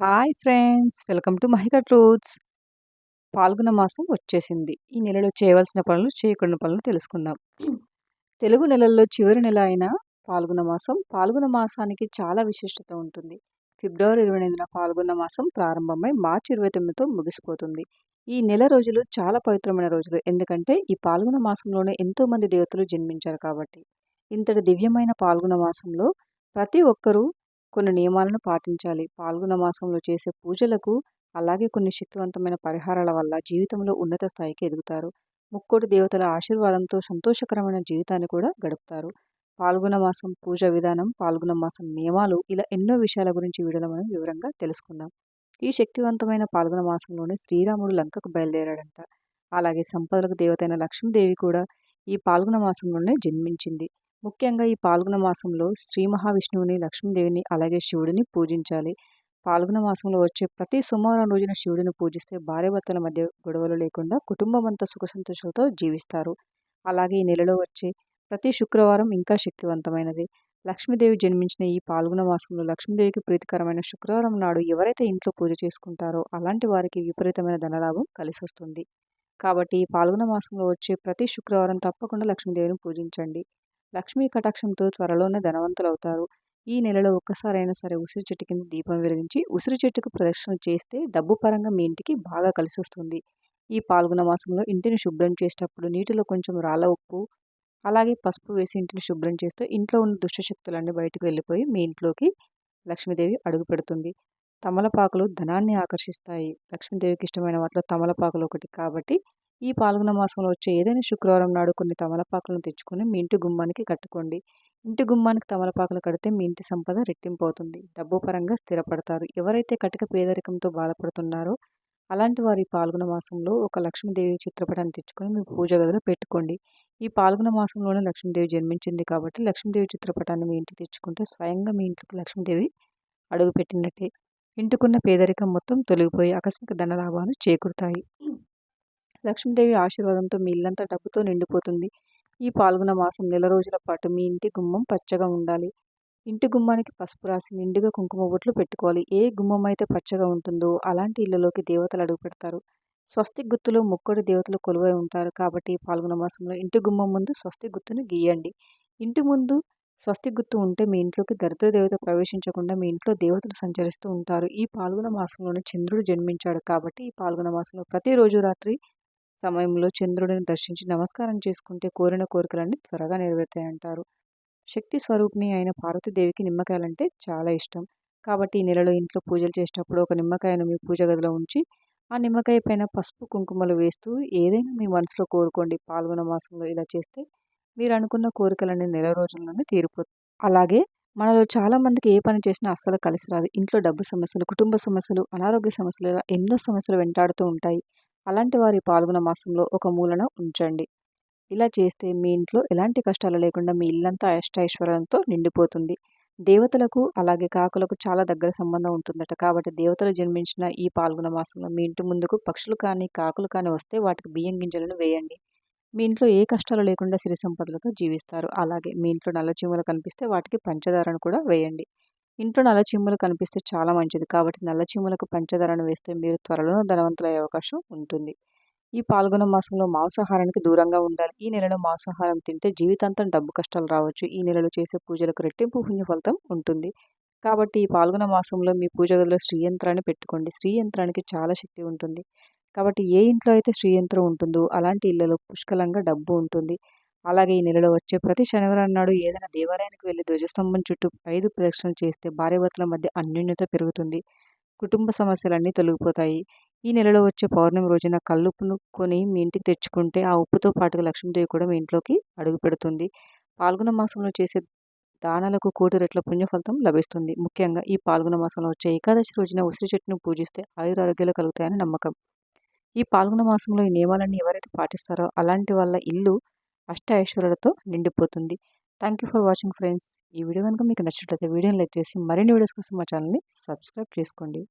Hi friends welcome to Mahika truths పాల్గొన మాసం వచ్చేసింది. ఈ నెలలో చేయవలసిన పనులు చేయకుండా పనులు తెలుసుకుందాం. తెలుగు నెలల్లో చివరి నెల అయిన పాల్గొన మాసం పాల్గొన మాసానికి చాలా విశిష్టత ఉంటుంది. ఫిబ్రవరి ఇరవై ఎనిమిదిన పాల్గొన మాసం ప్రారంభమై మార్చి ఇరవై తొమ్మిదితో ముగిసిపోతుంది. ఈ నెల రోజులు చాలా పవిత్రమైన రోజులు. ఎందుకంటే ఈ పాల్గొన మాసంలోనే ఎంతోమంది దేవతలు జన్మించారు కాబట్టి. ఇంతటి దివ్యమైన పాల్గొన మాసంలో ప్రతి ఒక్కరూ కొన్ని నియమాలను పాటించాలి. పాల్గొన మాసంలో చేసే పూజలకు అలాగే కొన్ని శక్తివంతమైన పరిహారాల వల్ల జీవితంలో ఉన్నత స్థాయికి ఎదుగుతారు. ముక్కోటి దేవతల ఆశీర్వాదంతో సంతోషకరమైన జీవితాన్ని కూడా గడుపుతారు. పాల్గొన మాసం పూజ విధానం పాల్గొన మాసం నియమాలు ఇలా ఎన్నో విషయాల గురించి వీడియోలో మనం వివరంగా తెలుసుకుందాం. ఈ శక్తివంతమైన పాల్గొన మాసంలోనే శ్రీరాముడు లంకకు బయలుదేరాడంట. అలాగే సంపదలకు దేవతైన లక్ష్మీదేవి కూడా ఈ పాల్గొన మాసంలోనే జన్మించింది. ముఖ్యంగా ఈ పాల్గొన మాసంలో శ్రీ మహావిష్ణువుని లక్ష్మీదేవిని అలాగే శివుడిని పూజించాలి. పాల్గొన మాసంలో వచ్చే ప్రతి సోమవారం రోజున శివుడిని పూజిస్తే భార్యాభర్తల మధ్య గొడవలు లేకుండా కుటుంబం అంతా సుఖ సంతోషాలతో జీవిస్తారు. అలాగే ఈ నెలలో వచ్చే ప్రతి శుక్రవారం ఇంకా శక్తివంతమైనది. లక్ష్మీదేవి జన్మించిన ఈ పాల్గొన మాసంలో లక్ష్మీదేవికి ప్రీతికరమైన శుక్రవారం నాడు ఎవరైతే ఇంట్లో పూజ చేసుకుంటారో అలాంటి వారికి విపరీతమైన ధనలాభం కలిసి వస్తుంది కాబట్టి ఈ పాల్గొన మాసంలో వచ్చే ప్రతి శుక్రవారం తప్పకుండా లక్ష్మీదేవిని పూజించండి. లక్ష్మీ కటాక్షంతో త్వరలోనే ధనవంతులవుతారు. ఈ నెలలో ఒక్కసారైనా సరే ఉసిరి చెట్టు కింద దీపం వెలిగించి ఉసిరి చెట్టుకు ప్రదక్షిణ చేస్తే డబ్బు పరంగా మీ ఇంటికి బాగా కలిసి వస్తుంది ఈ పాల్గొన మాసంలో ఇంటిని శుభ్రం చేసేటప్పుడు నీటిలో కొంచెం రాళ్ళ ఉప్పు అలాగే పసుపు వేసి ఇంటిని శుభ్రం చేస్తే ఇంట్లో ఉన్న దుష్టశక్తులన్నీ బయటకు వెళ్ళిపోయి మీ ఇంట్లోకి లక్ష్మీదేవి అడుగు పెడుతుంది తమలపాకులు ధనాన్ని ఆకర్షిస్తాయి. లక్ష్మీదేవికి ఇష్టమైన వాటిలో తమలపాకులు ఒకటి కాబట్టి ఈ పాల్గొన మాసంలో వచ్చే ఏదైనా శుక్రవారం నాడు కొన్ని తమలపాకులను తెచ్చుకొని మీ ఇంటి గుమ్మానికి కట్టుకోండి. ఇంటి గుమ్మానికి తమలపాకులు కడితే మీ ఇంటి సంపద రెట్టింపు అవుతుంది. డబ్బు పరంగా స్థిరపడతారు. ఎవరైతే కటిక పేదరికంతో బాధపడుతున్నారో అలాంటి వారి పాల్గొన మాసంలో ఒక లక్ష్మీదేవి చిత్రపటాన్ని తెచ్చుకొని మీ పూజ గదిలో పెట్టుకోండి. ఈ పాల్గొన మాసంలోనే లక్ష్మీదేవి జన్మించింది కాబట్టి లక్ష్మీదేవి చిత్రపటాన్ని మీ ఇంటికి తెచ్చుకుంటే స్వయంగా మీ ఇంటికి లక్ష్మీదేవి అడుగుపెట్టినట్టే. ఇంటికున్న పేదరికం మొత్తం తొలగిపోయి ఆకస్మిక ధనలాభాలు చేకూరుతాయి. లక్ష్మీదేవి ఆశీర్వాదంతో మీ ఇల్లంతా డబ్బుతో నిండిపోతుంది. ఈ పాల్గొన మాసం నెల రోజుల పాటు మీ ఇంటి గుమ్మం పచ్చగా ఉండాలి. ఇంటి గుమ్మానికి పసుపు రాసి నిండుగా కుంకుమ బొట్లు పెట్టుకోవాలి. ఏ గుమ్మం అయితే పచ్చగా ఉంటుందో అలాంటి ఇళ్ళలోకి దేవతలు అడుగు పెడతారు. స్వస్తి గుర్తులో ముక్కడి దేవతలు కొలువై ఉంటారు కాబట్టి పాల్గొన మాసంలో ఇంటి గుమ్మం ముందు స్వస్తి గుర్తును గీయండి. ఇంటి ముందు స్వస్తి గుర్తు ఉంటే మీ ఇంట్లోకి దరిద్ర దేవత ప్రవేశించకుండా మీ ఇంట్లో దేవతలు సంచరిస్తూ ఉంటారు. ఈ పాల్గొన మాసంలోనే చంద్రుడు జన్మించాడు కాబట్టి ఈ పాల్గొన మాసంలో ప్రతిరోజు రాత్రి సమయంలో చంద్రుడిని దర్శించి నమస్కారం చేసుకుంటే కోరిన కోరికలన్నీ త్వరగా నెరవేరుతాయంటారు. శక్తి స్వరూపిణి అయిన పార్వతీదేవికి నిమ్మకాయలంటే చాలా ఇష్టం. కాబట్టి ఈ నెలలో ఇంట్లో పూజలు చేసేటప్పుడు ఒక నిమ్మకాయను మీ పూజ గదిలో ఉంచి ఆ నిమ్మకాయ పైన పసుపు కుంకుమలు వేస్తూ ఏదైనా మీ మనసులో కోరుకోండి పాల్గొన మాసంలో ఇలా చేస్తే మీరు అనుకున్న కోరికలన్నీ నెల రోజుల్లోనే తీరిపోతుంది అలాగే మనలో చాలామందికి ఏ పని చేసినా అస్సలు కలిసి రాదు. ఇంట్లో డబ్బు సమస్యలు కుటుంబ సమస్యలు అనారోగ్య సమస్యలు ఇలా ఎన్నో సమస్యలు వెంటాడుతూ ఉంటాయి. అలాంటి వారి పాల్గొన మాసంలో ఒక మూలన ఉంచండి. ఇలా చేస్తే మీ ఇంట్లో ఎలాంటి కష్టాలు లేకుండా మీ ఇల్లంతా అష్టైశ్వర్యంతో నిండిపోతుంది. దేవతలకు అలాగే కాకులకు చాలా దగ్గర సంబంధం ఉంటుందట. కాబట్టి దేవతలు జన్మించిన ఈ పాల్గొన మాసంలో మీ ఇంటి ముందుకు పక్షులు కానీ కాకులు కానీ వస్తే వాటికి బియ్యం గింజలను వేయండి. మీ ఇంట్లో ఏ కష్టాలు లేకుండా సిరి సంపదలతో జీవిస్తారు? అలాగే మీ ఇంట్లో నల్ల చీమలు కనిపిస్తే వాటికి పంచదారను కూడా వేయండి. ఇంట్లో నల్ల చీమలు కనిపిస్తే చాలా మంచిది. కాబట్టి నల్ల చీమలకు పంచదారను వేస్తే మీరు త్వరలో ధనవంతులయ్యే అవకాశం ఉంటుంది. ఈ పాల్గొన మాసంలో మాంసాహారానికి దూరంగా ఉండాలి. ఈ నెలలో మాంసాహారం తింటే జీవితాంతం డబ్బు కష్టాలు రావచ్చు. ఈ నెలలో చేసే పూజలకు రెట్టింపు పుణ్య ఫలితం ఉంటుంది. కాబట్టి ఈ పాల్గొన మాసంలో మీ పూజ గదిలో శ్రీయంత్రాన్ని పెట్టుకోండి. శ్రీయంత్రానికి చాలా శక్తి ఉంటుంది. కాబట్టి ఏ ఇంట్లో అయితే శ్రీయంత్రం ఉంటుందో అలాంటి ఇళ్ళలో పుష్కలంగా డబ్బు ఉంటుంది. అలాగే ఈ నెలలో వచ్చే ప్రతి శనివారం నాడు ఏదైనా దేవాలయానికి వెళ్ళి ధ్వజస్తంభం చుట్టూ ఐదు ప్రదక్షిణలు చేస్తే భార్యాభర్తల మధ్య అన్యోన్యత పెరుగుతుంది. కుటుంబ సమస్యలన్నీ తొలగిపోతాయి. ఈ నెలలో వచ్చే పౌర్ణమి రోజున కల్లుప్పును కొని మీ ఇంటికి తెచ్చుకుంటే ఆ ఉప్పుతో పాటుగా లక్ష్మీదేవి కూడా మీ ఇంట్లోకి అడుగు పెడుతుంది. పాల్గొన మాసంలో చేసే దానాలకు కోటి రెట్ల పుణ్యఫలితం లభిస్తుంది. ముఖ్యంగా ఈ పాల్గొన మాసంలో వచ్చే ఏకాదశి రోజున ఉసిరి చెట్టును పూజిస్తే ఆయురారోగ్యాలు కలుగుతాయని నమ్మకం. ఈ పాల్గొన మాసంలో ఈ నియమాలన్నీ ఎవరైతే పాటిస్తారో అలాంటి వాళ్ళ ఇల్లు అష్ట ఐశ్వర్యాలతో నిండిపోతుంది. Thank you for watching friends ఈ వీడియో కనుక మీకు నచ్చినట్లయితే వీడియోని లైక్ చేసి మరిన్ని వీడియోస్ కోసం మా ఛానల్ని సబ్స్క్రైబ్ చేసుకోండి.